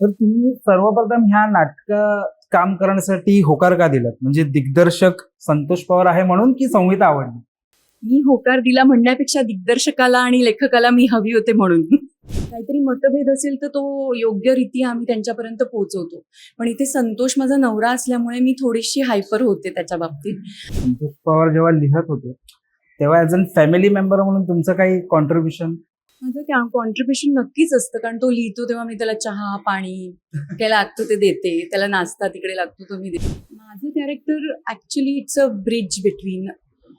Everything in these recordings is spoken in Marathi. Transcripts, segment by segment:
तर तुम्ही सर्वप्रथम ह्या नाटक काम करण्यासाठी होकार का दिलात? म्हणजे दिग्दर्शक संतोष पवार आहे म्हणून की संहिता आवडली मी होकार दिला म्हणण्यापेक्षा दिग्दर्शकाला आणि लेखकाला मी हवी होते म्हणून. काहीतरी मतभेद असेल तर तो योग्य रीती आम्ही त्यांच्यापर्यंत पोहोचवतो. पण इथे संतोष माझा नवरा असल्यामुळे मी थोडीशी हायपर होते त्याच्या बाबतीत. संतोष पवार जेव्हा लिहत होते तेव्हा ॲज अन फॅमिली मेंबर म्हणून तुमचं काही कॉन्ट्रीब्युशन माझं कॉन्ट्रीब्युशन नक्कीच असतं. कारण तो लिहितो तेव्हा मी त्याला चहा पाणी काय लागतं ते देते. त्याला नाश्ता तिकडे लागतो तो मी देते. माझं character actually it's a bridge between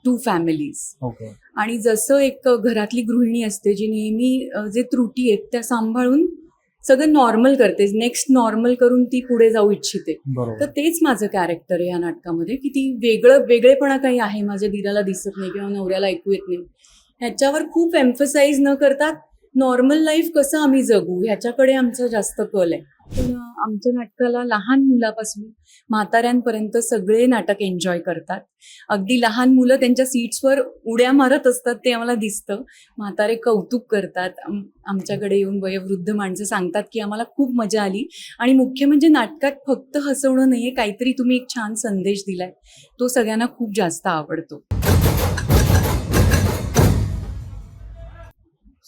two families okay आणि जसं एक घरातली गृहिणी असते जी नेहमी जे त्रुटी आहेत त्या सांभाळून सगळं नॉर्मल करते. नेक्स्ट नॉर्मल करून ती पुढे जाऊ इच्छिते. तर तेच माझं कॅरेक्टर आहे या नाटकामध्ये की ती वेगळं वेगळेपणा काही आहे माझ्या दिराला दिसत नाही किंवा नवऱ्याला ऐकू येत नाही. ह्याच्यावर खूप एम्फसाईज न करता नॉर्मल लाईफ कसं आम्ही जगू ह्याच्याकडे आमचा जास्त कल आहे. पण आमच्या नाटकाला लहान मुलापासून म्हाताऱ्यांपर्यंत सगळे नाटक एन्जॉय करतात. अगदी लहान मुलं त्यांच्या सीट्सवर उड्या मारत असतात ते आम्हाला दिसतं. म्हातारे कौतुक करतात. आमच्याकडे येऊन वयोवृद्ध माणसं सांगतात की आम्हाला खूप मजा आली. आणि मुख्य म्हणजे नाटकात फक्त हसवणं नाहीये काहीतरी तुम्ही एक छान संदेश दिलाय. तो सगळ्यांना खूप जास्त आवडतो.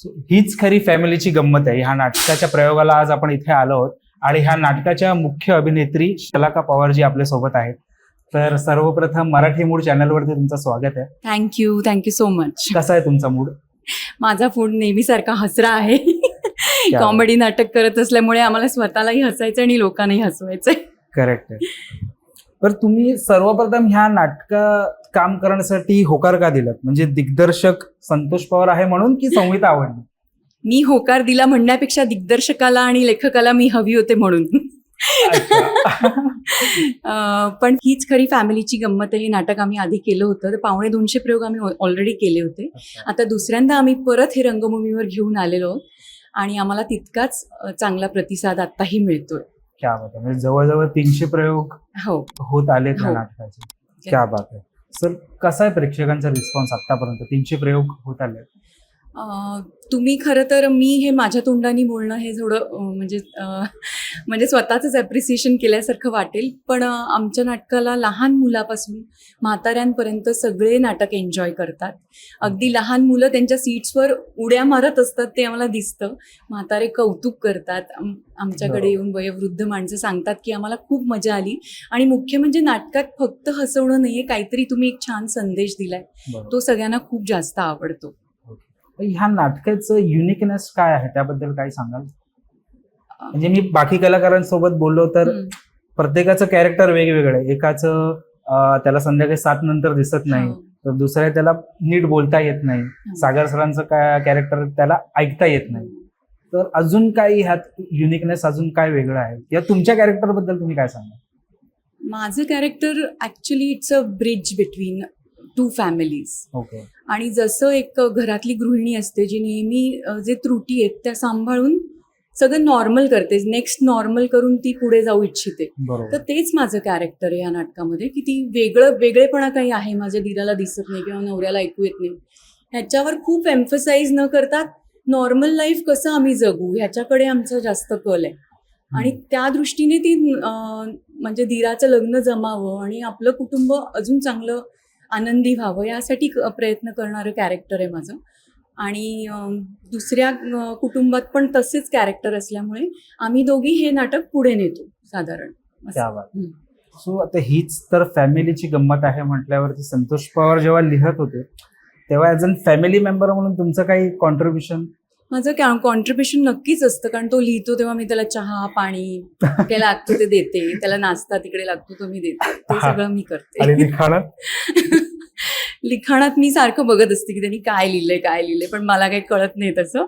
हीच खरी फॅमिलीची गंमत आहे. ह्या नाटकाच्या प्रयोगाला आज आपण इथे आलो आहोत. आणि ह्या नाटकाच्या मुख्य अभिनेत्री शलाका पवार जी आपल्यासोबत आहेत. तर सर्वप्रथम मराठी मूड चॅनलवरती तुमचं स्वागत आहे. थँक्यू थँक्यू सो मच कसा आहे तुमचा मूड? माझा फूड नेहमीसारखा हसरा आहे. कॉमेडी नाटक करत असल्यामुळे आम्हाला स्वतःलाही हसायचं आणि लोकांनाही हसवायचंय. करेक्ट आहे. तर तुम्ही सर्वप्रथम ह्या नाटक काम करण्यासाठी होकार का दिलात? म्हणजे दिग्दर्शक संतोष पवार आहे म्हणून की संहिता आवडली मी होकार दिला म्हणण्यापेक्षा दिग्दर्शकाला आणि लेखकाला मी हवी होते म्हणून. पण हीच खरी फॅमिलीची गंमत आहे. हे नाटक आम्ही आधी केलं होतं. तर पावणे दोनशे प्रयोग आम्ही ऑलरेडी केले होते. आता दुसऱ्यांदा आम्ही परत हे रंगभूमीवर घेऊन आलेलो आहोत आणि आम्हाला तितकाच चांगला प्रतिसाद आत्ताही मिळतोय. क्या बात आहे म्हणजे जवळजवळ तीनशे प्रयोग हो. होत आले त्या हो. नाटकाचे. क्या बात आहे सर कसा आहे प्रेक्षकांचा रिस्पॉन्स आतापर्यंत? तीनशे प्रयोग होत आले तुम्ही खरं तर मी हे माझ्या तोंडाने बोलणं हे थोडं म्हणजे म्हणजे स्वतःच ॲप्रिसिएशन केल्यासारखं वाटेल. पण आमच्या नाटकाला लहान मुलापासून म्हाताऱ्यांपर्यंत सगळे नाटक एन्जॉय करतात. अगदी लहान मुलं त्यांच्या सीट्सवर उड्या मारत असतात ते आम्हाला दिसतं. म्हातारे कौतुक करतात. आम- आमच्याकडे. येऊन वयोवृद्ध माणसं सांगतात की आम्हाला खूप मजा आली. आणि मुख्य म्हणजे नाटकात फक्त हसवणं नाहीये काहीतरी तुम्ही एक छान संदेश दिलाय. तो सगळ्यांना खूप जास्त आवडतो. ह्या नाटकाचं युनिकनेस काय आहे? त्याबद्दल काही सांगाल? म्हणजे मी बाकी कलाकारांसोबत बोललो तर. प्रत्येकाचं कॅरेक्टर वेगवेगळं आहे. एकाचं त्याला संध्याकाळी सात नंतर दिसत नाही. हो. तर दुसऱ्या त्याला नीट बोलता येत नाही. सागर सरांचं काय कॅरेक्टर त्याला ऐकता येत नाही. तर अजून काही ह्यात युनिकनेस अजून काय वेगळं आहे? या तुमच्या कॅरेक्टरबद्दल तुम्ही काय सांगा माझं character actually it's a bridge between two families आणि जसं एक घरातली गृहिणी असते जी नेहमी जे त्रुटी आहेत त्या सांभाळून सगळं नॉर्मल करते. नेक्स्ट नॉर्मल करून ती पुढे जाऊ इच्छिते. तर तेच माझं कॅरेक्टर आहे या नाटकामध्ये की ती वेगळं वेगळेपणा काही आहे माझ्या दिराला दिसत नाही किंवा नवऱ्याला ऐकू येत नाही. ह्याच्यावर खूप एम्फसाईज न करता नॉर्मल लाईफ कसं आम्ही जगू ह्याच्याकडे आमचा जास्त कल आहे. आणि त्या दृष्टीने ती म्हणजे दिराचं लग्न जमावं आणि आपलं कुटुंब अजून चांगलं आनंदी व्हावं यासाठी प्रयत्न करणारं कॅरेक्टर आहे माझं. आणि दुसऱ्या कुटुंबात पण तसेच कॅरेक्टर असल्यामुळे आम्ही दोघी हे नाटक पुढे नेतो साधारण. सो आता हीच तर फॅमिलीची गंमत आहे म्हटल्यावरती संतोष पवार जेव्हा लिहत होते तेव्हा ॲज अन फॅमिली मेंबर म्हणून तुमचं काही कॉन्ट्रीब्युशन माझं कॉन्ट्रीब्युशन नक्कीच असतं कारण तो लिहितो तेव्हा मी त्याला चहा पाणी काय लागतं ते देते. त्याला नाश्ता तिकडे लागतो तो मी देते. ते. सगळं मी करते. लिखाणात? लिखाणात मी सारखं बघत असते की त्यांनी काय लिहिलंय काय लिहिलंय पण मला काही कळत नाही तसं.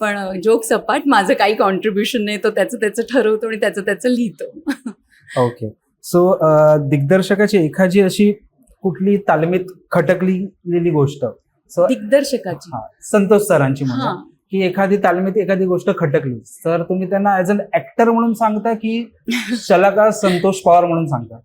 पण जोक सपाट माझं काही कॉन्ट्रीब्युशन नाही तो त्याचं त्याचं ठरवतो आणि त्याचं त्याचं लिहितो. ओके सो दिग्दर्शकाची एखादी अशी कुठली तालमीत खटकलेली गोष्ट? सो दिग्दर्शकाची. संतोष सरांची म्हणा. की एखादी तालमीत एखादी गोष्ट खटकली. तर तुम्ही त्यांना ऍज अन ऍक्टर म्हणून सांगता की शलाकार संतोष पवार म्हणून सांगता?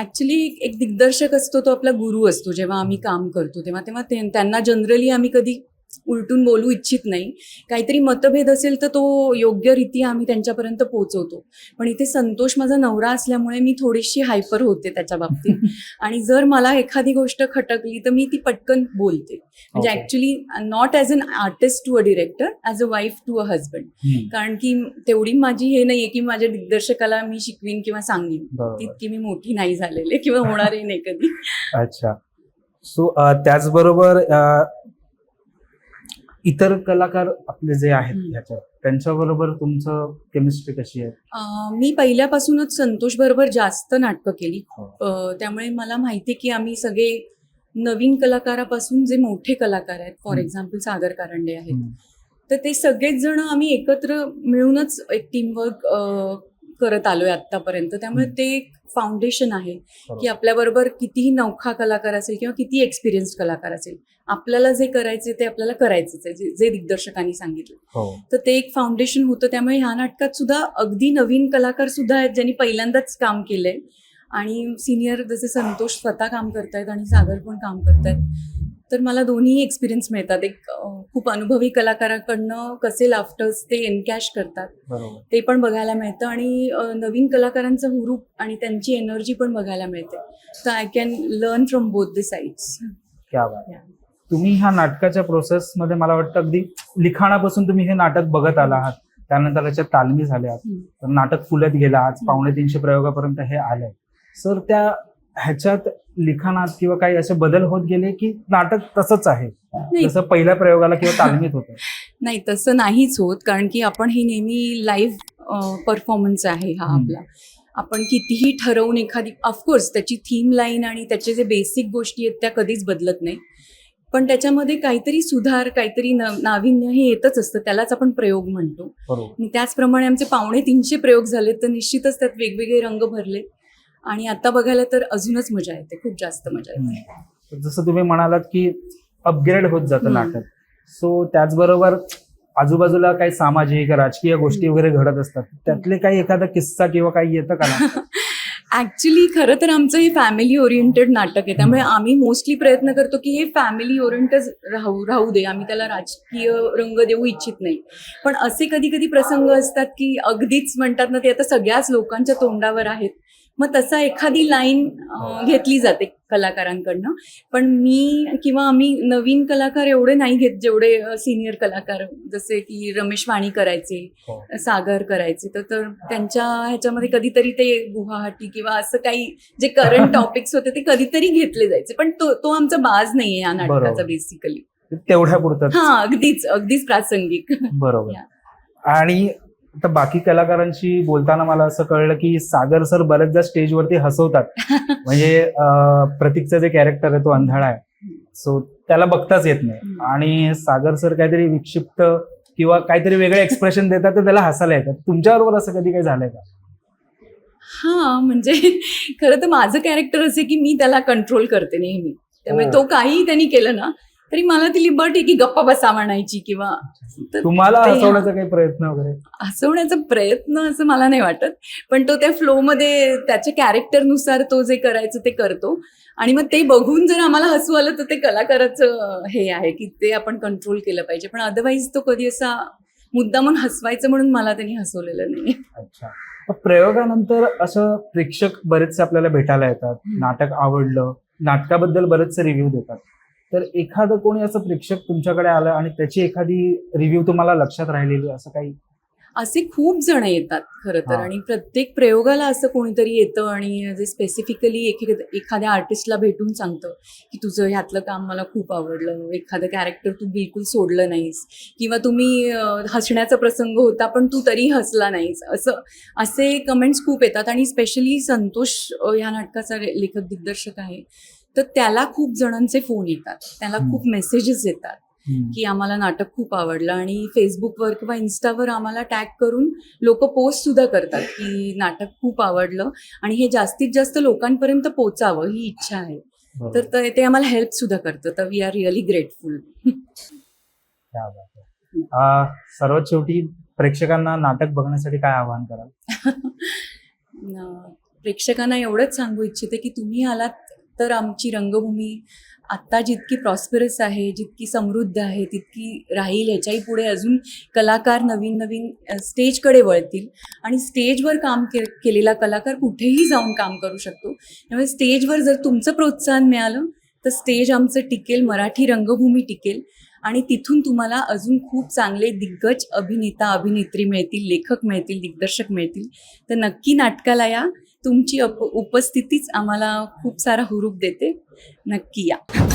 ऍक्च्युली एक दिग्दर्शक असतो तो आपला गुरु असतो. जेव्हा आम्ही काम करतो तेव्हा तेव्हा त्यांना जनरली आम्ही कधी उलटून बोलू इच्छित नाही. काहीतरी मतभेद असेल तर तो योग्यरित्या आम्ही त्यांच्यापर्यंत पोहोचवतो. पण इथे संतोष माझा नवरा असल्यामुळे मी थोडीशी हायपर होते त्याच्या बाबतीत. आणि जर मला एखादी गोष्ट खटकली तर मी ती पटकन बोलते. म्हणजे. Actually not as an artist to a director as a wife to a husband कारण की तेवढी माझी हे नाहीये की माझ्या दिग्दर्शकाला मी शिकवीन किंवा सांगेन. तितकी मी मोठी नाही झालेले किंवा होणारही नाही कधी. अच्छा. सो त्याचबरोबर इतर कलाकार आपले जे आहेत. ह्याच्यात त्यांच्याबरोबर तुमचं केमिस्ट्री कशी आहे मी पहिल्यापासूनच संतोष बरोबर जास्त नाटकं केली हो. त्यामुळे मला माहिती आहे की आम्ही सगळे नवीन कलाकारापासून जे मोठे कलाकार आहेत फॉर. एक्झाम्पल सागर कारंडे आहेत तर ते सगळेच जण आम्ही एकत्र मिळूनच एक टीमवर्क करत आलोय आतापर्यंत त्यामुळे. ते एक फाउंडेशन आहे. की आपल्याबरोबर कितीही नौखा कलाकार असेल किंवा किती एक्सपिरियन्स्ड कलाकार असेल आपल्याला जे करायचे ते आपल्याला करायचंच आहे जे- जे दिग्दर्शकांनी सांगितलं. हो. तर ते एक फाउंडेशन होतं. त्यामुळे ह्या नाटकात सुद्धा अगदी नवीन कलाकार सुद्धा आहेत ज्यांनी पहिल्यांदाच काम केलंय. आणि सिनियर जसे संतोष स्वतः काम करतायत आणि सागर पण काम करतायत. तर मला दोन्ही एक्सपिरियन्स मिळतात. एक खूप अनुभवी कलाकाराकडनं कसे लाफ्टर्स ते एनकॅश करतात ते पण बघायला मिळतं आणि नवीन कलाकारांचा हुरूप आणि त्यांची एनर्जी पण बघायला मिळते. तर I can learn from both the sides क्या बात आहे. तुम्ही ह्या नाटकाच्या प्रोसेस मध्ये मला वाटतं अगदी लिखाणापासून तुम्ही हे नाटक बघत आला आहात. त्यानंतर त्याच्या तालमी झाल्या नाटक फुलत गेलं. आज पावणे तीनशे प्रयोगापर्यंत हे आलंय. सर त्या ह्याच्यात लिखाणात किंवा काही असे बदल होत गेले की नाटक तसंच आहे? जसं पहिल्या प्रयोगाला किंवा तालमीत होतं. नाही तसं नाहीच होत कारण की आपण ही नेहमी लाईव्ह परफॉर्मन्स आहे हा. आपला. आपण कितीही ठरवून एखादी ऑफकोर्स त्याची थीम लाईन आणि त्याचे जे बेसिक गोष्टी आहेत त्या कधीच बदलत नाही. पण त्याच्यामध्ये काहीतरी सुधार काहीतरी नाविन्य हे येतच असतं त्यालाच आपण प्रयोग म्हणतो. त्याचप्रमाणे आमचे पावणे तीनशे प्रयोग झाले तर निश्चितच त्यात वेगवेगळे रंग भरले आणि आता बघायला तर अजूनच मजा येते खूप जास्त मजा येते. जसं तुम्ही म्हणालात की अपग्रेड होत जातं. नाटक सो त्याचबरोबर आजूबाजूला काही सामाजिक राजकीय गोष्टी वगैरे घडत असतात त्यातले काही एखादा किस्सा किंवा काही येतं का? ऍक्च्युली खरं तर आमचं हे फॅमिली ओरिएंटेड नाटक आहे त्यामुळे आम्ही मोस्टली प्रयत्न करतो की हे फॅमिली ओरिएंटेड राहू राहू दे आम्ही त्याला राजकीय रंग देऊ इच्छित नाही. पण असे कधी कधी प्रसंग असतात की अगदीच म्हणतात ना ते आता सगळ्याच लोकांच्या तोंडावर आहेत. मग तसा एखादी लाईन घेतली जाते कलाकारांकडनं. पण मी किंवा आम्ही नवीन कलाकार एवढे नाही घेत जेवढे सिनियर कलाकार जसे की रमेश वाणी करायचे हो. सागर करायचे. तर त्यांच्या ह्याच्यामध्ये कधीतरी ते गुवाहाटी किंवा असं काही जे करंट टॉपिक्स होते ते कधीतरी घेतले जायचे. पण तो तो आमचा बाज नाहीये या नाटकाचा. बेसिकली तेवढ्या पुरतं हा अगदीच अगदीच प्रासंगिक. बरोबर. आणि आता बाकी कलाकारांशी बोलताना मला असं कळलं की सागर सर बरेचदा स्टेजवरती हसवतात. म्हणजे प्रतीकचं जे कॅरेक्टर आहे तो अंधाळा आहे. सो त्याला बघताच येत नाही. आणि सागर सर काहीतरी विक्षिप्त किंवा काहीतरी वेगळे एक्सप्रेशन देतात तर त्याला हसायला येतात. तुमच्याबरोबर असं कधी काही झालंय का? हा म्हणजे खरं तर माझं कॅरेक्टर असे की मी त्याला कंट्रोल करते नेहमी. त्यामुळे हो. तो काहीही त्यांनी केलं ना तरी मला ती लिबर्टी की गप्पा बसा म्हणायची किंवा तर तुम्हाला ते- हसवण्याचा काही प्रयत्न वगैरे? हसवण्याचा प्रयत्न असं मला नाही वाटत. पण तो त्या फ्लोमध्ये त्याच्या कॅरेक्टरनुसार तो जे करायचं ते करतो. आणि मग ते बघून जर आम्हाला हसू आलं तर ते कलाकाराचं हे आहे की ते आपण कंट्रोल केलं पाहिजे. पण अदरवाईज तो कधी असा मुद्दा म्हणून हसवायचं म्हणून मला त्यांनी हसवलेलं नाही अच्छा. मग प्रयोगानंतर असं प्रेक्षक बरेचसे आपल्याला भेटायला येतात. नाटक आवडलं नाटकाबद्दल बरेचसे रिव्ह्यू देतात. तर एखादं कोणी असं प्रेक्षक तुमच्याकडे आलं आणि त्याची एखादी रिव्ह्यू तुम्हाला लक्षात राहिलेली असं काही? असे खूप जण येतात खरं तर. आणि प्रत्येक प्रयोगाला असं कोणीतरी येतं आणि जे स्पेसिफिकली एखाद्या आर्टिस्टला भेटून सांगतं की तुझं ह्यातलं काम मला खूप आवडलं. एखादं कॅरेक्टर तू बिलकुल सोडलं नाहीस. किंवा तुम्ही हसण्याचा प्रसंग होता पण तू तरी हसला नाहीस. असं असे कमेंट्स खूप येतात. आणि स्पेशली संतोष ह्या नाटकाचा लेखक दिग्दर्शक आहे. तर त्याला खूप जणांचे फोन येतात. त्याला. खूप मेसेजेस येतात की आम्हाला नाटक खूप आवडलं आणि फेसबुकवर किंवा इन्स्टावर आम्हाला टॅग करून लोक पोस्ट सुद्धा करतात की नाटक खूप आवडलं आणि हे जास्तीत जास्त लोकांपर्यंत पोचावं ही इच्छा आहे. तर ते- आम्हाला हेल्प सुद्धा करतं. तर वी आर रिअली ग्रेटफुल सर्वात शेवटी प्रेक्षकांना नाटक बघण्यासाठी काय आवाहन कराल? प्रेक्षकांना एवढंच सांगू इच्छिते की तुम्ही आलात तर आमची रंगभूमी आत्ता जितकी प्रॉस्परस आहे जितकी समृद्ध आहे तितकी राहील ह्याच्याही पुढे अजून कलाकार नवीन नवीन स्टेजकडे वळतील. आणि स्टेजवर काम के केलेला कलाकार कुठेही जाऊन काम करू शकतो. त्यामुळे स्टेजवर जर तुमचं प्रोत्साहन मिळालं तर स्टेज आमचं टिकेल मराठी रंगभूमी टिकेल. आणि तिथून तुम्हाला अजून खूप चांगले दिग्गज अभिनेता अभिनेत्री मिळतील लेखक मिळतील दिग्दर्शक मिळतील. तर नक्की नाटकाला या. तुमची अप उपस्थितीच आम्हाला खूप सारा हुरूप देते. नक्की या.